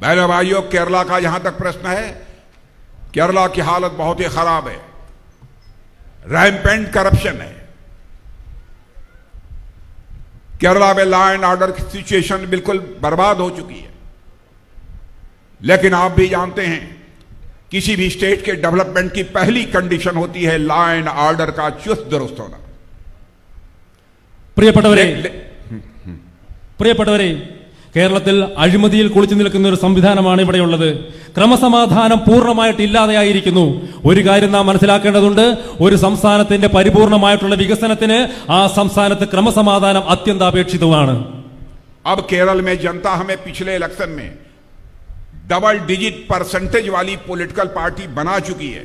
बहनों भाइयों केरला का यहाँ तक प्रश्न है केरला की हालत बहुत ही खराब है। रैमपेंट करप्शन है। केरला में लॉ एंड ऑर्डर की सिचुएशन बिल्कुल बर्बाद हो चुकी है। लेकिन आप भी जानते हैं किसी भी स्टेट के डेवलपमेंट की पहली कंडीशन होती है लॉ एंड ऑर्डर का चुस्त दुरुस्त होना। प्रिय पटवरे प्रिय पटवरी കേരളത്തിൽ അഴിമതിയിൽ കുളിച്ചു നിൽക്കുന്ന ഒരു സംവിധാനമാണ് ഇവിടെയുള്ളത് ക്രമസമാധാനം പൂർണ്ണമായിട്ട് ഇല്ലാതെയായിരിക്കുന്നു ഒരു കാര്യം നാം മനസ്സിലാക്കേണ്ടതുണ്ട് ഒരു സംസ്ഥാനത്തിന്റെ പരിപൂർണമായിട്ടുള്ള വികസനത്തിന് ആ സംസ്ഥാനത്ത് ക്രമസമാധാനം അത്യന്താപേക്ഷിതമാണ് अब केरल में जनता हमें पिछले इलेक्शन में डबल डिजिट परसेंटेज वाली पॉलिटिकल पार्टी बना चुकी है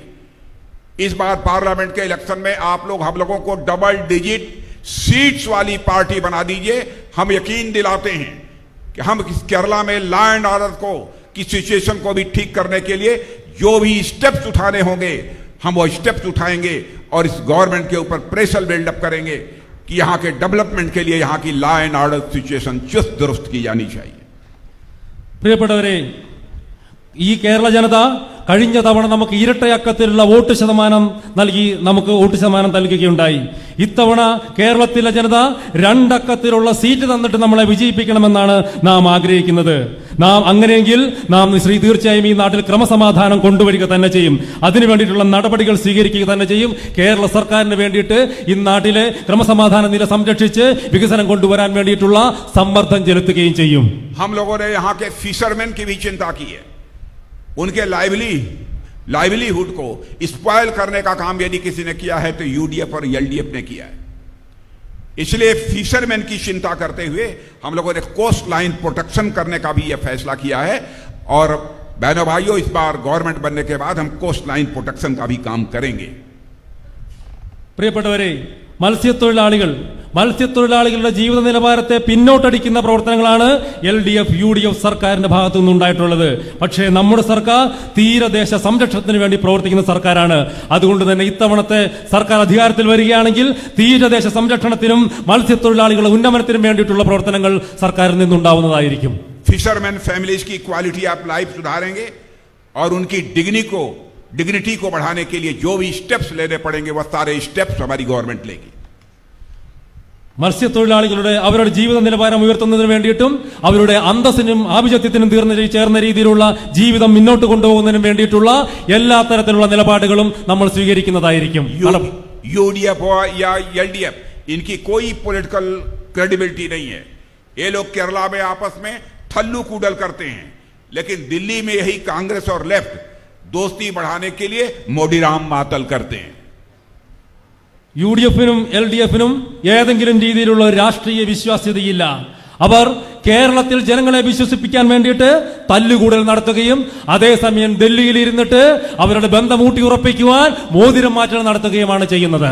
इस बार पार्लियामेंट के इलेक्शन में आप लोग हम लोगों को डबल डिजिट सीट्स वाली पार्टी बना दीजिए हम यकीन दिलाते हैं कि हम किस केरला में लॉ एंड ऑर्डर को, की सिचुएशन को भी ठीक करने के लिए जो भी स्टेप्स उठाने होंगे, हम वो स्टेप्स उठाएँगे और इस गवर्नमेंट के ऊपर प्रेशर बिल्डअप करेंगे कि यहाँ के डेवलपमेंट के लिए यहाँ की लॉ एंड ऑर्डर सिचुएशन चुस्त दुरुस्त की जानी चाहिए। प्रियपटवरे ये केरला जनता കഴിഞ്ഞ തവണ നമുക്ക് ഇരട്ടയക്കത്തിലുള്ള വോട്ട് ശതമാനം നൽകി നമുക്ക് വോട്ട് ശതമാനം നൽകുകയുണ്ടായി. ഇത്തവണ കേരളത്തിലെ ജനത രണ്ടക്കത്തിലുള്ള സീറ്റ് തന്നിട്ട് നമ്മളെ വിജയിപ്പിക്കണമെന്നാണ് നാം ആഗ്രഹിക്കുന്നത്. നാം അങ്ങനെയെങ്കിൽ നാം ശ്രീ തീർച്ചയായും ഈ നാട്ടിൽ ക്രമസമാധാനം കൊണ്ടുവരിക തന്നെ ചെയ്യും. അതിനു വേണ്ടിയിട്ടുള്ള നടപടികൾ സ്വീകരിക്കുക തന്നെ ചെയ്യും. കേരള സർക്കാരിന് വേണ്ടിയിട്ട് ഈ നാട്ടിലെ ക്രമസമാധാന നില സംരക്ഷിച്ച് വികസനം കൊണ്ടുവരാൻ വേണ്ടിയിട്ടുള്ള സമ്മർദ്ദം ചെലുത്തുകയും ചെയ്യും. ഹം ലോകോ ഫിഷർമാൻ ചിന്താക്കിയേ उनके लाइवली लाइवलीहुड को स्पॉयल करने का काम यदि किसी ने किया है तो यूडीएफ और एलडीएफ ने किया है इसलिए फिशरमैन की चिंता करते हुए हम लोगों ने कोस्ट लाइन प्रोटेक्शन करने का भी यह फैसला किया है और बहनों भाइयों इस बार गवर्नमेंट बनने के बाद हम कोस्ट लाइन प्रोटेक्शन का भी काम करेंगे പ്രിയപ്പെട്ടവരെ മത്സ്യത്തൊഴിലാളികൾ മത്സ്യത്തൊഴിലാളികളുടെ ജീവിത നിലവാരത്തെ പിന്നോട്ടടിക്കുന്ന പ്രവർത്തനങ്ങളാണ് L D F U D F സർക്കാരിന്റെ ഭാഗത്തു നിന്നുണ്ടായിട്ടുള്ളത് പക്ഷേ നമ്മുടെ സർക്കാർ തീരദേശ സംരക്ഷണത്തിന് വേണ്ടി പ്രവർത്തിക്കുന്ന സർക്കാരാണ് അതുകൊണ്ട് തന്നെ ഇത്തവണത്തെ സർക്കാർ അധികാരത്തിൽ വരികയാണെങ്കിൽ തീരദേശ സംരക്ഷണത്തിനും മത്സ്യത്തൊഴിലാളികളുടെ ഉന്നമനത്തിനും വേണ്ടിയിട്ടുള്ള പ്രവർത്തനങ്ങൾ സർക്കാരിൽ നിന്നുണ്ടാവുന്നതായിരിക്കും फिशरमैन फैमिलीज की क्वालिटी ऑफ लाइफ सुधारेंगे और उनकी डिग्नी को डिग्निटी को बढ़ाने के लिए जो भी स्टेप्स लेने पड़ेंगे वह सारे स्टेप्स हमारी गवर्नमेंट लेगी മത്സ്യത്തൊഴിലാളികളുടെ അവരുടെ ജീവിത നിലവാരം ഉയർത്തുന്നതിന് വേണ്ടിയിട്ടും അവരുടെ അന്തസ്സിനും ആഭിജത്യത്തിനും തീർന്ന രീ- ചേർന്ന രീതിയിലുള്ള ജീവിതം മുന്നോട്ട് കൊണ്ടുപോകുന്നതിനും വേണ്ടിയിട്ടുള്ള എല്ലാ തരത്തിലുള്ള നിലപാടുകളും നമ്മൾ സ്വീകരിക്കുന്നതായിരിക്കും ഫലം- यूडीएफ हो या एलडीएफ इनकी कोई पॉलिटिकल क्रेडिबिलिटी नहीं है ये लोग केरला में आपस में थल्लू कूडल करते हैं लेकिन दिल्ली में यही कांग्रेस और लेफ्ट दोस्ती बढ़ाने के लिए मोडीराम मातल करते हैं യു ഡി എഫിനും എൽ ഡി എഫിനും ഏതെങ്കിലും രീതിയിലുള്ള രാഷ്ട്രീയ വിശ്വാസ്യതയില്ല. അവർ കേരളത്തിൽ ജനങ്ങളെ വിശ്വസിപ്പിക്കാൻ വേണ്ടിയിട്ട് തല്ലുകൂടൽ നടത്തുകയും അതേസമയം ഡൽഹിയിൽ ഇരുന്നിട്ട് അവരുടെ ബന്ധം ഊട്ടി ഉറപ്പിക്കുവാൻ മോതിരം മാറ്റൽ നടത്തുകയുമാണ് ചെയ്യുന്നത്.